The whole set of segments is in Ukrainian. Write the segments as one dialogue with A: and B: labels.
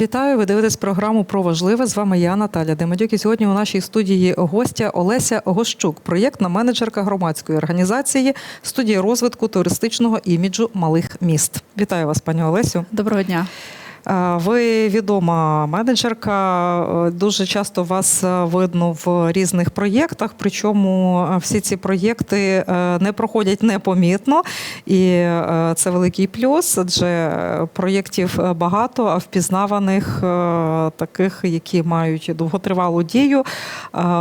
A: Вітаю, ви дивитесь програму про важливе. З вами я, Наталя Демедюк. І сьогодні у нашій студії гостя Олеся Гощук, проєктна менеджерка громадської організації студія розвитку туристичного іміджу малих міст. Вітаю вас, пані Олесю.
B: Доброго дня.
A: Ви відома менеджерка. Е, Дуже часто вас е, видно в різних проєктах. Причому е, всі ці проєкти не проходять непомітно, і це великий плюс, адже проєктів багато, а впізнаваних таких, які мають довготривалу дію,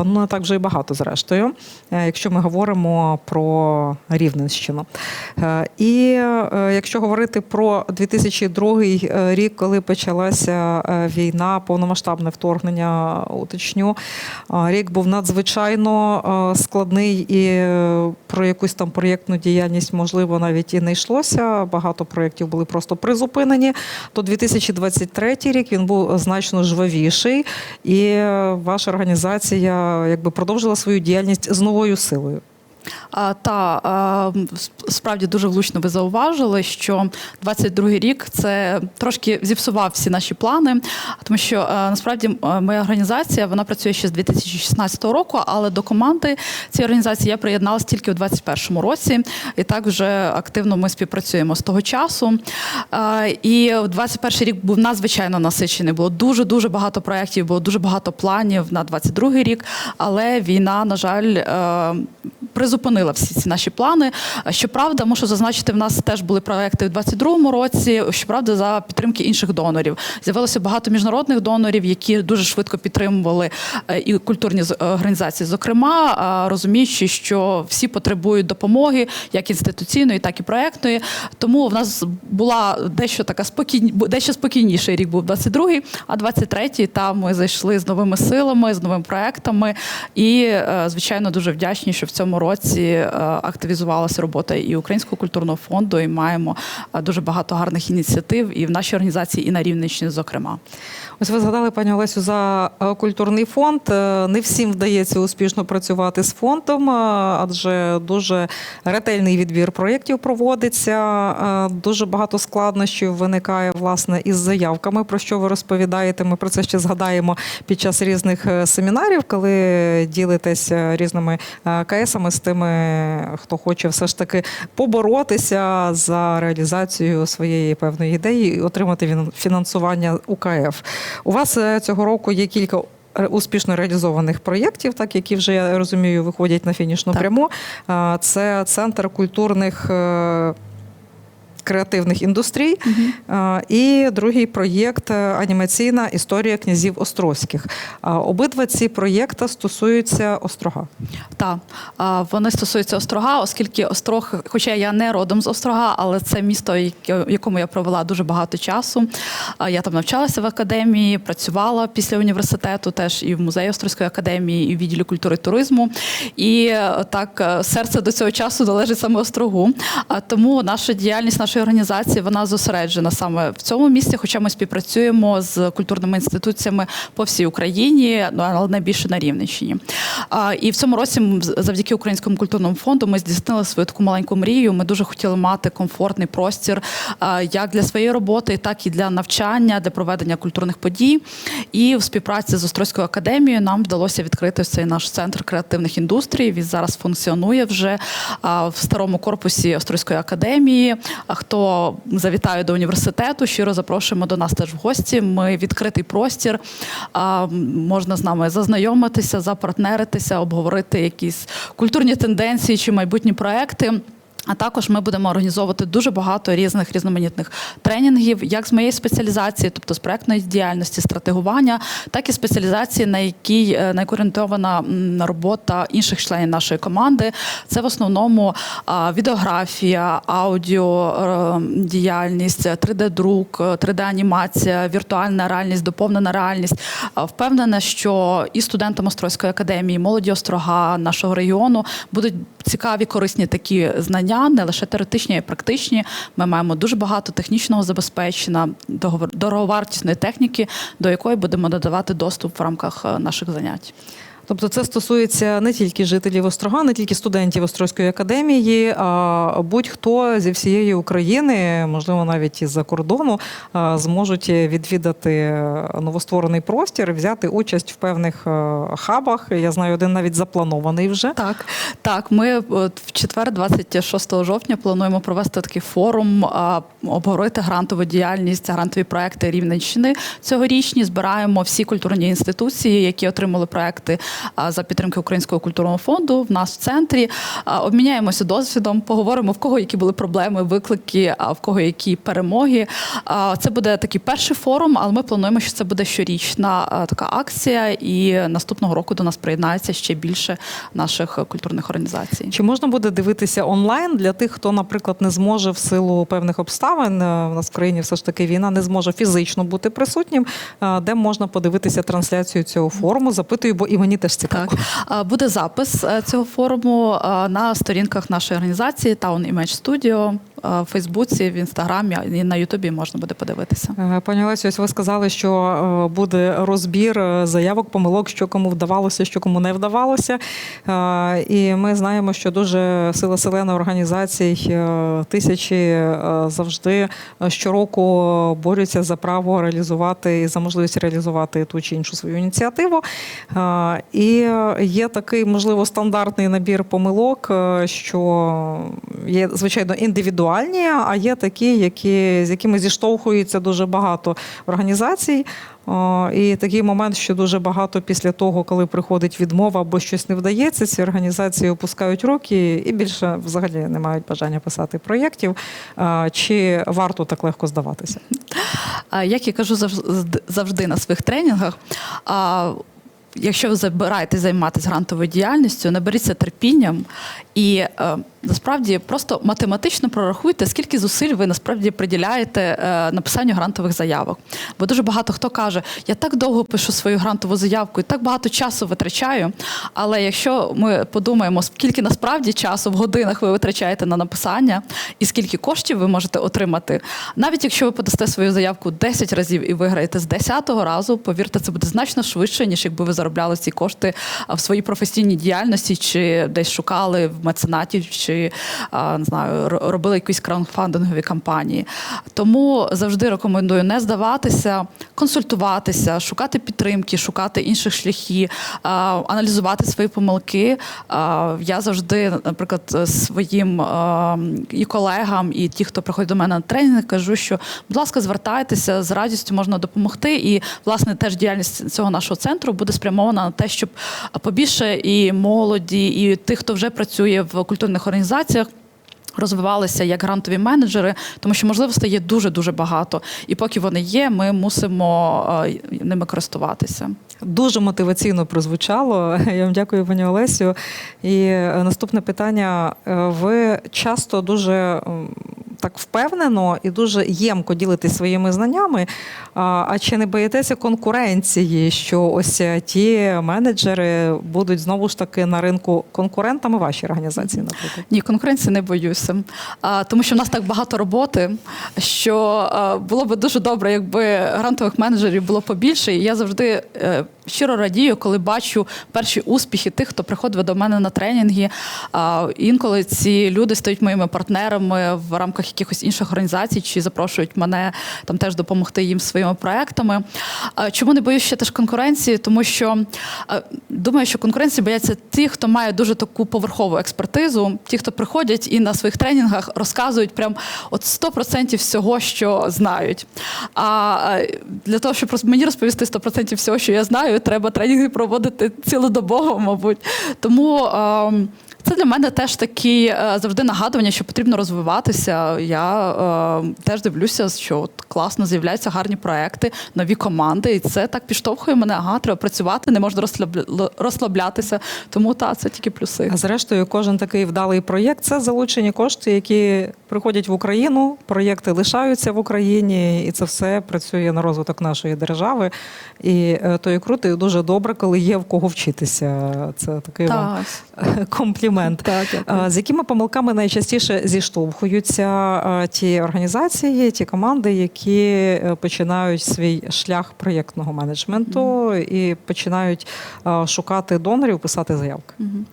A: ну не так вже і багато зрештою, якщо ми говоримо про Рівненщину. І якщо говорити про 2002 рік, коли почалася е, війна, повномасштабне вторгнення, уточню, е, рік був надзвичайно е, складний і про якусь там проєктну діяльність, можливо, навіть і не йшлося. Багато проєктів були просто призупинені. То 2023 рік він був значно жвавіший, і ваша організація якби продовжила свою діяльність з новою силою.
B: Та справді дуже влучно ви зауважили, що 22-й рік це трошки зіпсував всі наші плани, тому що насправді моя організація вона працює ще з 2016 року, але до команди цієї організації я приєдналася тільки у 2021 році, і так вже активно ми співпрацюємо з того часу. І 21 рік був надзвичайно насичений. Було дуже дуже багато проєктів, було дуже багато планів на 22 рік, але війна, на жаль, е, призупинила всі ці наші плани. Щоправда, мушу зазначити, в нас теж були проекти у 22-му році. Щоправда, за підтримки інших донорів з'явилося багато міжнародних донорів, які дуже швидко підтримували е, і культурні з- організації. Зокрема, е, розуміючи, що всі потребують допомоги, як інституційної, так і проектної. Тому в нас була дещо така спокійні, дещо спокійніший рік був 22-й, а 23-й там ми зайшли з новими силами, з новими проектами. І, е, звичайно, дуже вдячні, що в цьому році е, активізувалася робота і Українського культурного фонду, і маємо е, дуже багато гарних ініціатив і в нашій організації, і на Рівненщині, зокрема.
A: Ось ви згадали, пані Олесю, за е, культурний фонд. Е, Не всім вдається успішно працювати з фондом, е, адже дуже ретельний відбір проєктів проводиться. Дуже багато складнощів виникає власне із заявками, про що ви розповідаєте. Ми про це ще згадаємо під час різних семінарів, коли ділитесь е, різними КСами з тими, хто хоче все ж таки поборотися за реалізацію своєї певної ідеї і отримати фінансування УКФ. У вас е, цього року є кілька. Успішно реалізованих проєктів, так які вже я розумію, виходять на фінішну
B: Так.
A: пряму. Е, Це центр культурних е, креативних індустрій. Е, І другий проєкт е, анімаційна історія князів Острозьких. Е, Обидва ці проєкти стосуються острога.
B: Так, вони стосуються Острога, оскільки Острог, хоча я не родом з Острога, але це місто, в якому я провела дуже багато часу. Я там навчалася в академії, працювала після університету, теж і в музеї Острозької академії, і в відділі культури і туризму. І так серце до цього часу належить саме Острогу. Тому наша діяльність нашої організації вона зосереджена саме в цьому місці, хоча ми співпрацюємо з культурними інституціями по всій Україні, ну, але найбільше на Рівненщині. І в цьому році завдяки Українському культурному фонду ми здійснили свою таку маленьку мрію. Ми дуже хотіли мати комфортний простір як для своєї роботи, так і для навчання, для проведення культурних подій. І в співпраці з Острозькою академією нам вдалося відкрити цей наш центр креативних індустрій. Він зараз функціонує вже в старому корпусі Острозької академії. Хто завітає до університету, щиро запрошуємо до нас теж в гості. Ми відкритий простір. Можна з нами зазнайомитися, запартнеритися, обговорити якісь культурні тенденції чи майбутні проекти. А також ми будемо організовувати дуже багато різних різноманітних тренінгів, як з моєї спеціалізації, тобто з проектної діяльності, стратегування, так і спеціалізації, на якій е, на яку орієнтована робота інших членів нашої команди. Це в основному відеографія, аудіо е, діяльність, 3D-друк, 3D-анімація, віртуальна реальність, доповнена реальність. Впевнена, що і студентам Острозької академії, і молоді острога нашого регіону будуть цікаві, корисні такі знання, не лише теоретичні, а й практичні. Ми маємо дуже багато технічного забезпечення, дороговартісної техніки, до якої будемо надавати доступ в рамках е, наших занять.
A: Тобто це стосується не тільки жителів Острога, не тільки студентів Острозької академії, а будь-хто зі всієї України, можливо, навіть із-за кордону, зможуть відвідати новостворений простір, взяти участь в певних е, хабах. Я знаю, один навіть запланований вже.
B: Так, так. Ми в четвер, 26 жовтня, плануємо провести такий форум, обговорити грантову діяльність, грантові проекти Рівненщини цьогорічні. Збираємо всі культурні інституції, які отримали проекти за підтримки Українського культурного фонду в нас в центрі. Обміняємося досвідом, поговоримо в кого які були проблеми, виклики, а в кого які перемоги. Це буде такий перший форум, але ми плануємо, що це буде щорічна така акція, і наступного року до нас приєднається ще більше наших культурних організацій.
A: Чи можна буде дивитися онлайн для тих, хто, наприклад, не зможе в силу певних обставин е, в нас в країні все ж таки війна не зможе фізично бути присутнім, е, де можна подивитися трансляцію цього форуму? Запитую, бо і мені теж цікаво.
B: Так, буде запис е, цього форуму е, на сторінках нашої організації Town Image Studio в Фейсбуці, в Інстаграмі і на Ютубі можна буде подивитися.
A: Е, Пані Олесю, ось ви сказали, що е, буде розбір е, заявок, помилок, що кому вдавалося, що кому не вдавалося. Е, І ми знаємо, що дуже сила селена організацій е, тисячі е, завжди е, щороку борються за право реалізувати і за можливість реалізувати ту чи іншу свою ініціативу. Е, І є такий, можливо, стандартний набір помилок, е, що є, звичайно, індивідуальні, а є такі, які, з якими зіштовхується дуже багато організацій. І такий момент, що дуже багато після того, коли приходить відмова або щось не вдається, ці організації опускають руки і більше взагалі не мають бажання писати проєктів. Чи варто так легко здаватися?
B: Як я кажу завж- завжди на своїх тренінгах. Якщо ви забираєтесь займатися грантовою діяльністю, наберіться терпінням і е, насправді просто математично прорахуйте, скільки зусиль ви насправді приділяєте е, написанню грантових заявок. Бо дуже багато хто каже, я так довго пишу свою грантову заявку і так багато часу витрачаю. Але якщо ми подумаємо, скільки насправді часу в годинах ви витрачаєте на написання, і скільки коштів ви можете отримати, навіть якщо ви подасте свою заявку 10 разів і виграєте з 10-го разу, повірте, це буде значно швидше, ніж якби ви заробляли ці кошти в своїй професійній діяльності, чи десь шукали в меценатів, чи а, не знаю, робили якісь краудфандингові кампанії. Тому завжди рекомендую не здаватися, консультуватися, шукати підтримки, шукати інших шляхів, аналізувати свої помилки. Я завжди, наприклад, своїм і колегам, і ті, хто приходить до мене на тренінг, кажу, що, будь ласка, звертайтеся з радістю можна допомогти. І власне теж діяльність цього нашого центру буде спрямована на те, щоб побільше і молоді, і тих, хто вже працює в культурних організаціях. Розвивалися як грантові менеджери, тому що можливостей є дуже дуже багато. І поки вони є, ми мусимо е, ними користуватися.
A: Дуже мотиваційно прозвучало. Я вам дякую, пані Олесю. І е, наступне питання. Е, Ви часто дуже так впевнено і дуже ємко ділитесь своїми знаннями. А чи не боїтеся конкуренції, що ось е, ті менеджери будуть знову ж таки на ринку конкурентами вашій організації, наприклад?
B: Ні, конкуренції не боюся, тому що в нас так багато роботи, що було б дуже добре, якби грантових менеджерів було побільше. І я завжди е, щиро радію, коли бачу перші успіхи тих, хто приходить до мене на тренінги. Інколи ці люди стають моїми партнерами в рамках якихось інших організацій, чи запрошують мене там теж допомогти їм своїми проектами. Чому не боюсь ще теж конкуренції? Тому що думаю, що конкуренції бояться ті, хто має дуже таку поверхову експертизу, ті, хто приходять і на своїх тренінгах розказують прям от 100% всього, що знають. А для того, щоб мені розповісти 100% всього, що я знаю, треба тренінги проводити цілодобово, мабуть. Тому. Це для мене теж такі е, завжди нагадування, що потрібно розвиватися. Я е, теж дивлюся, що от класно з'являються гарні проекти, нові команди, і це так підштовхує мене. Ага, треба працювати, не можна розслабля- розслаблятися. Тому та це тільки плюси.
A: А зрештою, кожен такий вдалий проєкт це залучені кошти, які приходять в Україну. Проєкти лишаються в Україні, і це все працює на розвиток нашої держави. І е, то і круто, і дуже добре, коли є в кого вчитися. Це такий вам
B: Так.
A: комплімент. Комплімент.
B: Так.
A: Е, З якими помилками найчастіше зіштовхуються е, ті організації, ті команди, які е, починають свій шлях проєктного менеджменту і починають шукати донорів, писати заявки?
B: Мгм.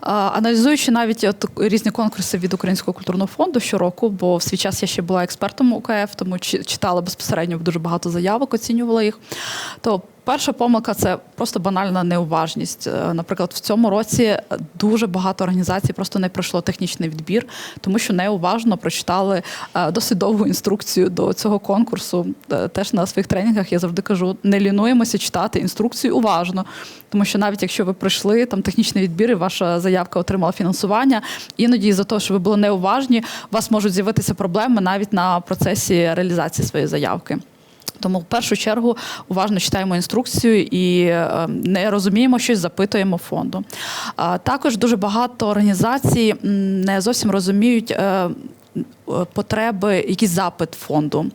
B: А, Аналізуючи навіть от різні конкурси від Українського культурного фонду щороку, бо в свій час я ще була експертом УКФ, тому чи- читала безпосередньо дуже багато заявок, оцінювала їх. То перша помилка це просто банальна неуважність. Е, Наприклад, в цьому році дуже багато організацій просто не пройшло технічний відбір, тому що неуважно прочитали е, досить довгу інструкцію до цього конкурсу. Е, Теж на своїх тренінгах я завжди кажу: не лінуємося читати інструкцію уважно, тому що навіть якщо ви пройшли там технічний відбір і ваша заявка отримала фінансування, іноді за те, що ви були неуважні, у вас можуть з'явитися проблеми навіть на процесі реалізації своєї заявки. Тому в першу чергу уважно читаємо інструкцію і е, не розуміємо щось, запитуємо фонду. Також дуже багато організацій не зовсім розуміють. е, Потреби, якийсь запит фонду.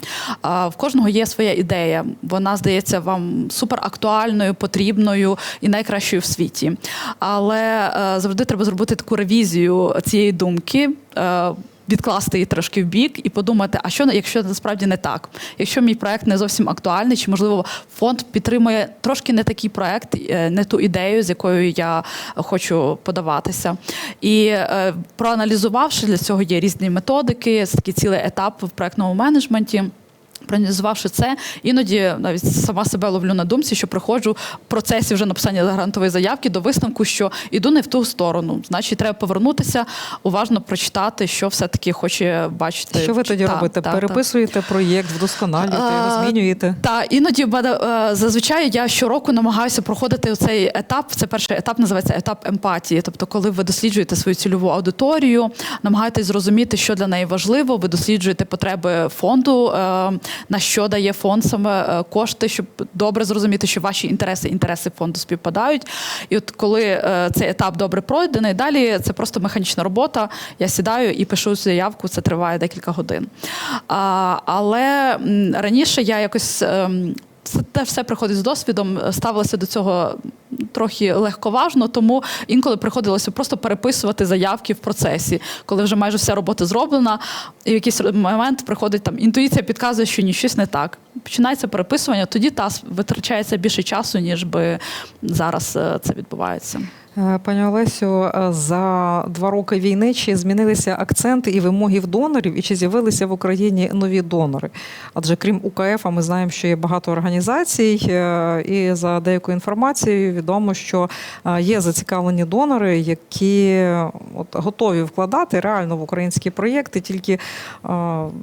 B: В кожного є своя ідея. Вона здається вам суперактуальною, потрібною і найкращою в світі. Але е, завжди треба зробити таку ревізію цієї думки. Відкласти її трошки в бік і подумати, а що якщо насправді не так? Якщо мій проект не зовсім актуальний, чи можливо фонд підтримує трошки не такий проект, е, не ту ідею, з якою я хочу подаватися. І е, проаналізувавши для цього є різні методики, такий цілий етап в проектному менеджменті. Проаналізувавши це, іноді навіть сама себе ловлю на думці, що приходжу в процесі вже написання грантової заявки до висновку, що іду не в ту сторону. Значить, треба повернутися, уважно прочитати, що все-таки хоче бачити.
A: Що ви тоді
B: Так,
A: робите?
B: так,
A: Переписуєте проєкт, вдосконалюєте, його змінюєте?
B: та іноді е, зазвичай я щороку намагаюся проходити цей етап. Це перший етап називається етап емпатії. Тобто, коли ви досліджуєте свою цільову аудиторію, намагаєтесь зрозуміти, що для неї важливо. Ви досліджуєте потреби фонду, е, на що дає фонд саме е, кошти, щоб добре зрозуміти, що ваші інтереси, інтереси фонду співпадають. І от коли е, цей етап добре пройдений, далі це просто механічна робота. Я сідаю і пишу заявку. Це триває декілька годин. Але раніше я якось. Це теж все приходить з досвідом. Ставилася до цього трохи легковажно, тому інколи приходилося просто переписувати заявки в процесі, коли вже майже вся робота зроблена, і в якийсь момент приходить там інтуїція, підказує, що ні, щось не так. Починається переписування, тоді та витрачається більше часу, ніж би зараз е, це відбувається.
A: Е, Пані Олесю, е, за два роки війни чи змінилися акценти і вимоги в донорів, і чи з'явилися в Україні нові донори? Адже крім УКФ, ми знаємо, що є багато організацій, е, і за деякою інформацією відомо, що є зацікавлені донори, які от готові вкладати реально в українські проєкти, тільки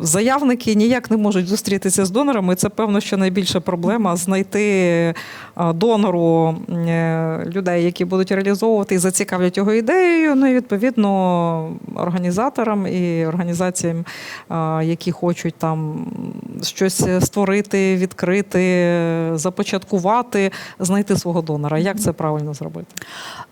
A: заявники ніяк не можуть зустрітися з донорами. Це певно, що найбільша проблема знайти донору е, людей, які будуть реалізовувати і зацікавлять його ідеєю. Ну і відповідно організаторам і організаціям, е, які хочуть там щось створити, відкрити, започаткувати, знайти свого донора. Як це правильно зробити?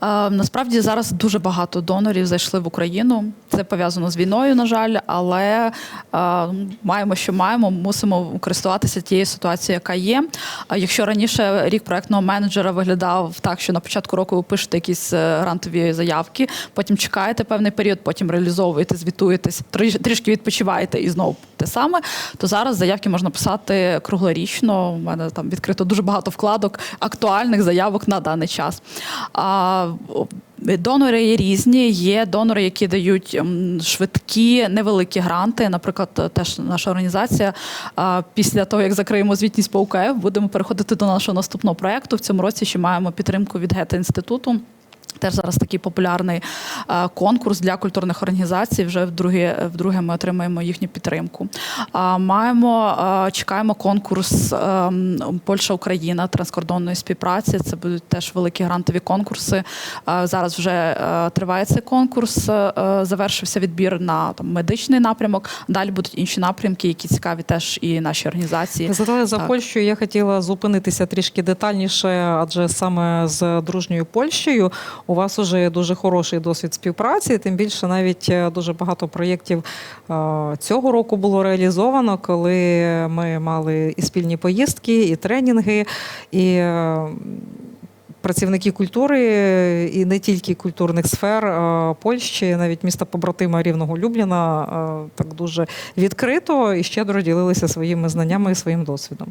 B: Е, Насправді зараз дуже багато донорів зайшли в Україну. Це пов'язано з війною, на жаль, але е, маємо, що маємо, мусимо користуватися тією ситуацією, яка є. Якщо раніше рік проектного менеджера виглядав так, що на початку року ви пишете якісь е, грантові заявки, потім чекаєте певний період, потім реалізовуєте, звітуєтесь, трішки відпочиваєте і знову те саме, то зараз заявки можна писати круглорічно. У мене там відкрито дуже багато вкладок актуальних заявок на даний час. А, Донори є різні. Є донори, які дають швидкі, невеликі гранти. Наприклад, теж наша організація а, після того, як закриємо звітність по УКФ, будемо переходити до нашого наступного проекту. В цьому році ще маємо підтримку від Гета інституту. Теж зараз такий популярний е, конкурс для культурних організацій. Вже вдруге, вдруге ми отримаємо їхню підтримку. Маємо, е, чекаємо конкурс е, Польща Україна транскордонної співпраці. Це будуть теж великі грантові конкурси. Е, Зараз вже е, триває цей конкурс. е, Завершився відбір на там медичний напрямок. Далі будуть інші напрямки, які цікаві теж і наші організації.
A: Задали за
B: Так.
A: Польщею. Я хотіла зупинитися трішки детальніше, адже саме з дружньою Польщею у вас уже дуже хороший досвід співпраці. Тим більше навіть е, дуже багато проєктів е, цього року було реалізовано, коли ми мали і спільні поїздки, і тренінги, і е, працівники культури і не тільки культурних сфер е, Польщі, навіть міста побратима рівного Любліна, е, так дуже відкрито і щедро ділилися своїми знаннями і своїм досвідом.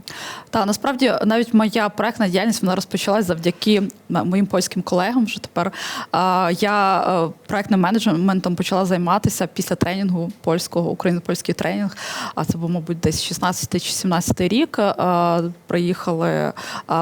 B: Та насправді навіть моя проектна діяльність вона розпочалась завдяки моїм польським колегам. Вже тепер я е, проектним менеджментом почала займатися після тренінгу польського, україно-польський тренінг. А це був, мабуть, десь 16 чи 17 рік. Приїхали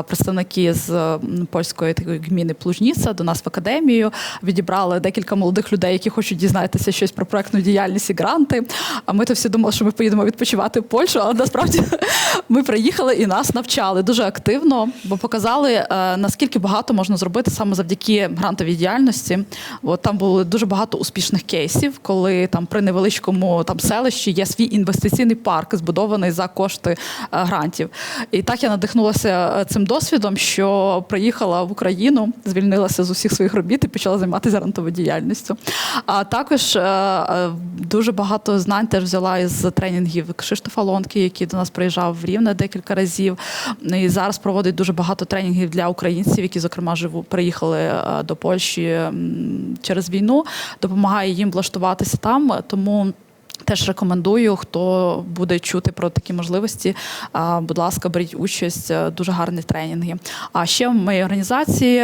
B: представники з м, такої гміни Плужніца до нас в академію. Відібрали декілька молодих людей, які хочуть дізнатися щось про проектну діяльність і гранти. А ми то всі думали, що ми поїдемо відпочивати в Польщу, але насправді ми приїхали і нас навчали дуже активно, бо показали е, наскільки багато можна зробити саме завдяки грантовій діяльності. От там було дуже багато успішних кейсів, коли там при невеличкому там селищі є свій інвестиційний парк, збудований за кошти е, грантів. І так я надихнулася е, цим досвідом, що приїхала в Україну, звільнилася з усіх своїх робіт і почала займатися грантовою діяльністю. А також е, е, дуже багато знань теж взяла із тренінгів Кшиштофа Лонки, який до нас приїжджав в Рівне декілька разів. І зараз проводить дуже багато тренінгів для українців, які, зокрема, живу приїхали е, до Польщі через війну, допомагає їм влаштуватися там. Тому. Теж рекомендую, хто буде чути про такі можливості. Будь ласка, беріть участь. е, Дуже гарні тренінги. А ще в моїй організації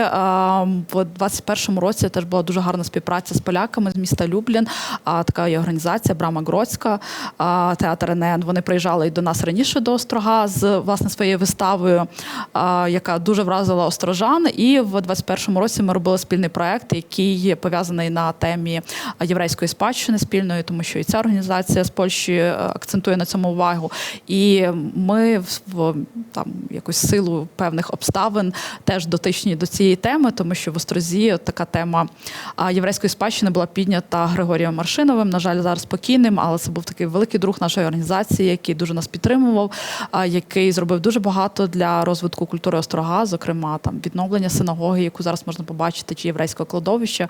B: в 21-му році теж була дуже гарна співпраця з поляками з міста Люблін. Така є організація Брама Гроцька, театр НН. Вони приїжджали і до нас раніше до Острога з власне своєю виставою, яка дуже вразила острожан. І в 21-му році ми робили спільний проект, який пов'язаний на темі єврейської спадщини спільної, тому що і ця організація з Польщі е, акцентує на цьому увагу. І ми в- там якусь силу певних обставин теж дотичні до цієї теми, тому що в Острозі така тема єврейської спадщини була піднята Григорієм Маршиновим. На жаль, зараз спокійним, але це був такий великий друг нашої організації, який дуже нас підтримував, який зробив дуже багато для розвитку культури острога, зокрема там відновлення синагоги, яку зараз можна побачити, чи єврейського кладовища.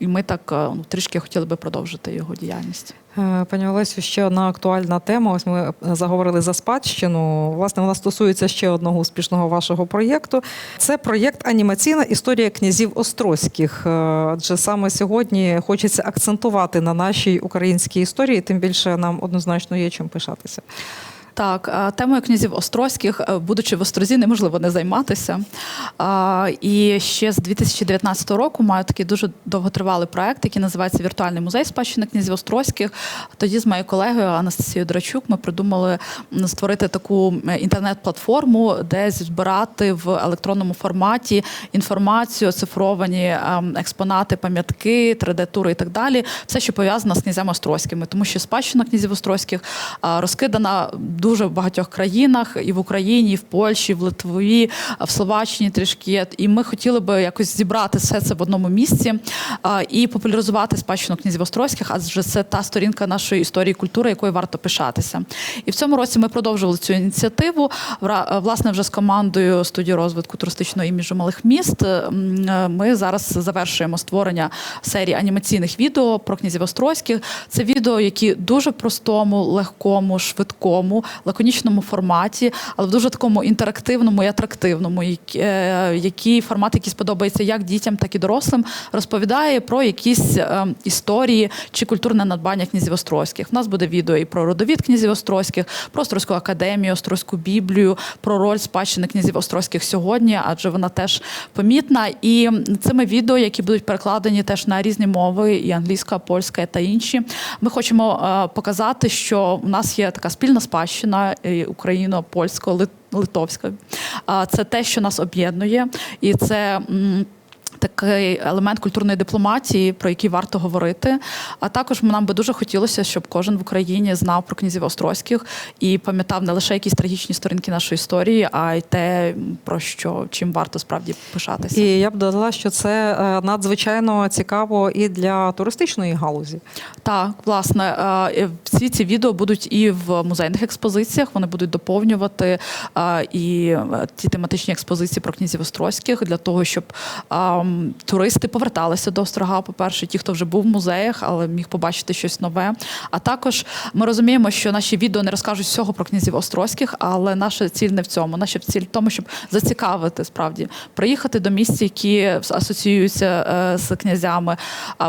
B: І ми так е, ну, трішки хотіли би продовжити його діяльність.
A: Е, Пані Олесю, ще одна актуальна тема. Ось ми заговорили за спадщину. Власне, вона стосується ще одного успішного вашого проєкту. Це проєкт Анімаційна історія князів Острозьких. Е, Адже саме сьогодні хочеться акцентувати на нашій українській історії, тим більше нам однозначно є чим пишатися.
B: Так, темою князів Острозьких, е, будучи в Острозі, неможливо не займатися. І ще з 2019 року маю такий дуже довготривалий проект, який називається Віртуальний музей спадщини князів Острозьких. Тоді з моєю колегою Анастасією Драчук ми придумали створити таку е, інтернет-платформу, де збирати в електронному форматі інформацію, оцифровані ем, експонати, пам'ятки, 3D-тури і так далі. Все, що пов'язано з князями Острозькими, тому що спадщина князів Острозьких а, розкидана в дуже багатьох країнах, і в Україні, і в Польщі, і в Литві, в Словаччині трішки. І ми хотіли би якось зібрати все це в одному місці і популяризувати спадщину князів Острозьких, адже це та сторінка нашої історії і культури, якою варто пишатися. І в цьому році ми продовжували цю ініціативу. Власне, вже з командою студії розвитку туристичного іміджу малих міст. е, Ми зараз завершуємо створення серії анімаційних відео про князів Острозьких. Це відео, які дуже простому, легкому, швидкому, лаконічному форматі, але в дуже такому інтерактивному і атрактивному, е, який формат, який сподобається як дітям, так і дорослим, розповідає про якісь е, історії чи культурне надбання князів Острозьких. У нас буде відео і про родовід князів Острозьких, про Острозьку академію, Острозьку біблію, про роль спадщини князів Острозьких сьогодні, адже вона теж помітна. І цими відео, які будуть перекладені теж на різні мови, і англійська, польська та інші, ми хочемо е, показати, що у нас є така спільна спадщина і Україна, Польська, литовська. Це те, що нас об'єднує, і це. Такий елемент культурної дипломатії, про який варто говорити. А також нам би дуже хотілося, щоб кожен в Україні знав про князів Острозьких і пам'ятав не лише якісь трагічні сторінки нашої історії, а й те, про що чим варто справді пишатися.
A: І я б додала, що це е, надзвичайно цікаво і для туристичної галузі.
B: Так, власне, е, всі ці відео будуть і в музейних експозиціях. Вони будуть доповнювати е, і ті тематичні експозиції про князів Острозьких для того, щоб туристи поверталися до острога. По-перше, ті, хто вже був в музеях, але міг побачити щось нове. А також ми розуміємо, що наші відео не розкажуть всього про князів острозьких, але наша ціль не в цьому. Наша ціль в тому, щоб зацікавити справді приїхати до місць, які асоціюються е, з князями,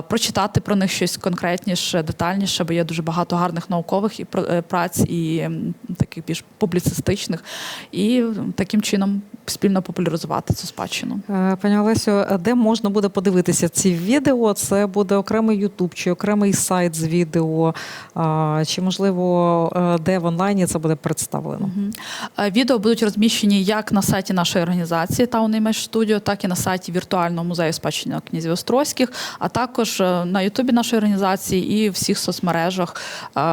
B: прочитати про них щось конкретніше, детальніше, бо є дуже багато гарних наукових і е, праць і таких більш публіцистичних, і таким чином спільно популяризувати цю спадщину.
A: Е, Пані Олесю, де можна буде подивитися ці відео? Це буде окремий Ютуб чи окремий сайт з відео, чи можливо е, де в онлайні це буде представлено?
B: Відео будуть розміщені як на сайті нашої організації Town Image Studio, так і на сайті віртуального музею спадщини князів Острозьких, а також е, на Ютубі нашої організації і всіх соцмережах,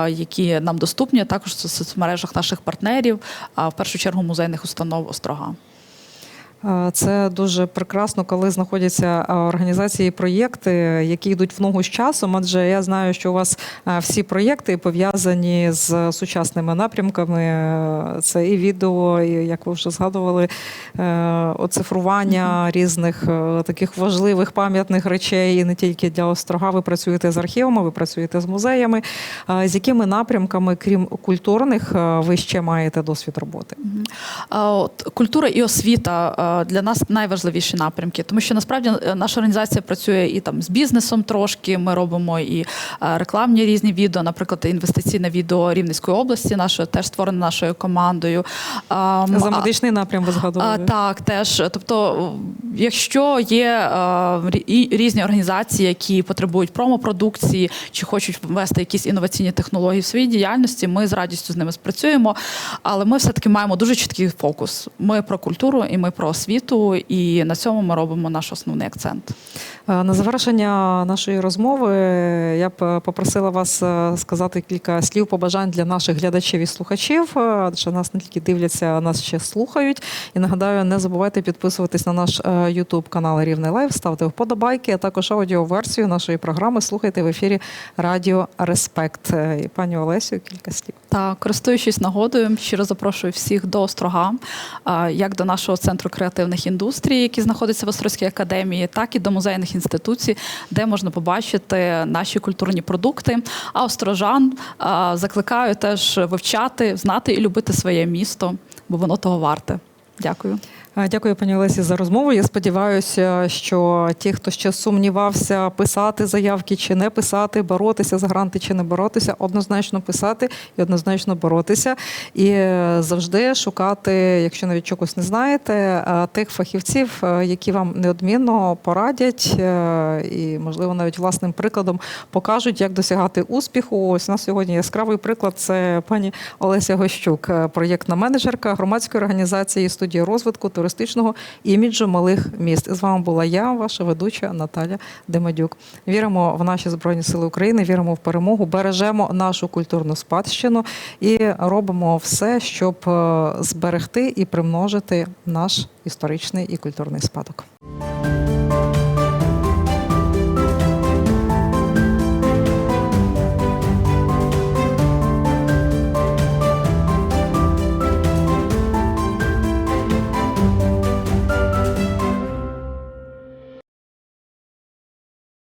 B: які нам доступні, а також в соцмережах наших партнерів, в першу чергу музейних установ Острога.
A: Е, Це дуже прекрасно, коли знаходяться е, організації і проєкти, які йдуть в ногу з часом. Адже я знаю, що у вас е, всі проєкти пов'язані з сучасними напрямками. Це і відео, і як ви вже згадували, оцифрування різних таких важливих пам'ятних речей, і не тільки для острога. Ви працюєте з архівами, ви працюєте з музеями. З якими напрямками, крім культурних, ви ще маєте досвід роботи?
B: От культура і освіта для нас найважливіші напрямки, тому що насправді е, наша організація працює і там з бізнесом трошки. Ми робимо і е, рекламні різні відео, наприклад, інвестиційне відео Рівненської області, наше теж створене нашою командою.
A: За медичний напрям ви згадували?
B: так, теж. Тобто, якщо є е, різні організації, які потребують промопродукції чи хочуть ввести якісь інноваційні технології в своїй діяльності, ми з радістю з ними спрацюємо. Але ми все-таки маємо дуже чіткий фокус. Ми про культуру і ми про освіту, і на цьому ми робимо наш основний акцент.
A: Е, На завершення нашої розмови я б е, попросила вас е, сказати кілька слів побажань для наших глядачів і слухачів, адже нас не тільки дивляться, а нас ще слухають. І нагадаю, не забувайте підписуватись на наш YouTube канал Рівний Лайв, ставте вподобайки, а також аудіоверсію нашої програми. Слухайте в ефірі Радіо Респект. І пані Олесю, кілька слів.
B: Та користуючись нагодою, щиро запрошую всіх до Острога, як до нашого центру креативних індустрій, який знаходиться в Острозькій академії, так і до музейних інституцій, де можна побачити наші культурні продукти. А острожан закликаю теж вивчати, знати і любити своє місто, бо воно того варте. Дякую.
A: Дякую, пані Олесі, за розмову. Я сподіваюся, що ті, хто ще сумнівався, писати заявки чи не писати, боротися за гранти чи не боротися, однозначно писати і однозначно боротися. І е, завжди шукати, якщо навіть чогось не знаєте, е, тих фахівців, е, які вам неодмінно порадять і, можливо, навіть власним прикладом покажуть, як досягати успіху. Ось у нас сьогодні яскравий приклад це пані Олеся Гощук, проєктна менеджерка громадської організації студії розвитку туристичного іміджу малих міст. З вами була я, ваша ведуча Наталя Демадюк. Віримо в наші збройні сили України, віримо в перемогу, бережемо нашу культурну спадщину і робимо все, щоб е, зберегти і примножити наш історичний і культурний спадок.